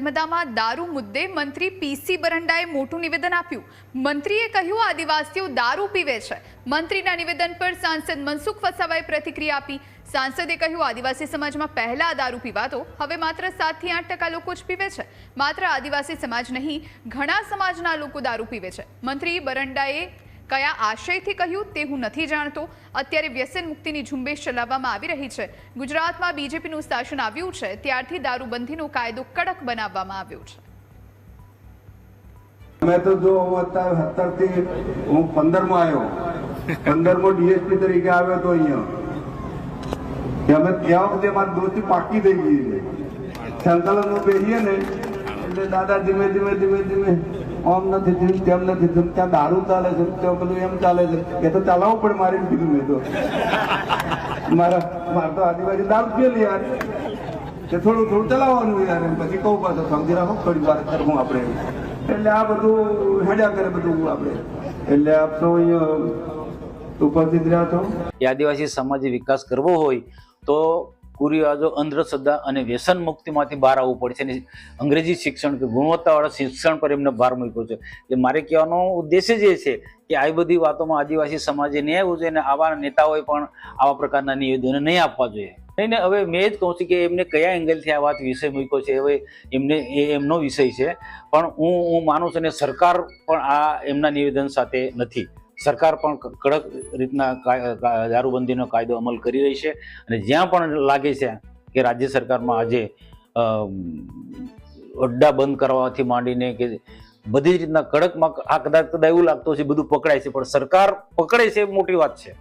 નર્મદામાં દારૂ મુદ્દે મંત્રી પીસી બરંડાએ મોટું નિવેદન આપ્યું. મંત્રીએ કહ્યું આદિવાસીઓ દારૂ પીવે છે. મંત્રીના નિવેદન પર સાંસદ મનસુખ વસાવાએ પ્રતિક્રિયા આપી. સાંસદે કહ્યું, આદિવાસી સમાજમાં પહેલા દારૂ પીવાતો હવે માત્ર સાતથી આઠ ટકા લોકો જ પીવે છે. માત્ર આદિવાસી સમાજ નહીં, ઘણા સમાજના લોકો દારૂ પીવે છે. મંત્રી બરંડાએ કયા આશયથી કહ્યું તે હું નથી જાણતો. અત્યારે વ્યસન મુક્તિની ઝુંબેશ ચલાવવામાં આવી રહી છે. ગુજરાતમાં બીજેપીનું શાસન આવ્યું છે, ત્યારથી દારૂબંધીનો કાયદો કડક બનાવવામાં આવ્યો છે. મેં તો જો હું અત્યારે સત્તરથી હું પંદરમાં આવ્યો. પંદરમો ડીએસપી તરીકે આવ્યો તો અહીંયા. અમે ત્યાં વખતે મારી દોસ્તી પાકી થઈ ગઈ છે. સંકલનમાં બેસીએ ને, એટલે દાદા ધીમે ધીમે ધીમે ધીમે આમ નથી થયું, તેમ નથી થયું, ત્યાં દારૂ ચાલે છે ત્યાં બધું એમ ચાલે છે. એ તો ચલાવવું પણ મારી કીધું મેં તો. મારા મારે તો આદિવાસી દારૂ પીએલી યાર. કે થોડું થોડું ચલાવવાનું યાર. એમ પછી કહું પાછો, સમજી રાખો, થોડી વાર કરવું આપણે. એટલે આ બધું હેડ્યા કરે બધું આપણે. એટલે આપ સૌ અહીંયા ઉપસ્થિત રહ્યા છો. આદિવાસી સમાજ વિકાસ કરવો હોય તો કુરિવાજો, અંધશ્રદ્ધા અને વ્યસન મુક્તિમાંથી બહાર આવવું પડશે અને અંગ્રેજી શિક્ષણ કે ગુણવત્તાવાળા શિક્ષણ પર એમને ભાર મૂક્યો છે. એટલે મારે કહેવાનો ઉદ્દેશ્ય જ છે કે આવી બધી વાતોમાં આદિવાસી સમાજે નહીં આવવું જોઈએ અને આવા નેતાઓએ પણ આવા પ્રકારના નિવેદનો નહીં આપવા જોઈએ. નહીં હવે મેં જ કહું છું કે એમને કયા એંગલથી આ વાત વિષય મૂક્યો છે, હવે એમને, એ એમનો વિષય છે. પણ હું હું માનું છું ને સરકાર પણ આ એમના નિવેદન સાથે નથી. સરકાર પણ કડક રીતના દારૂબંધીનો કાયદો અમલ કરી રહી છે અને જ્યાં પણ લાગે છે કે રાજ્ય સરકારમાં આજે અડ્ડા બંધ કરવાથી માંડીને કે બધી રીતના કડકમાં આ કદાચ કદાચ એવું લાગતું છે બધું પકડાય છે, પણ સરકાર પકડે છે મોટી વાત છે.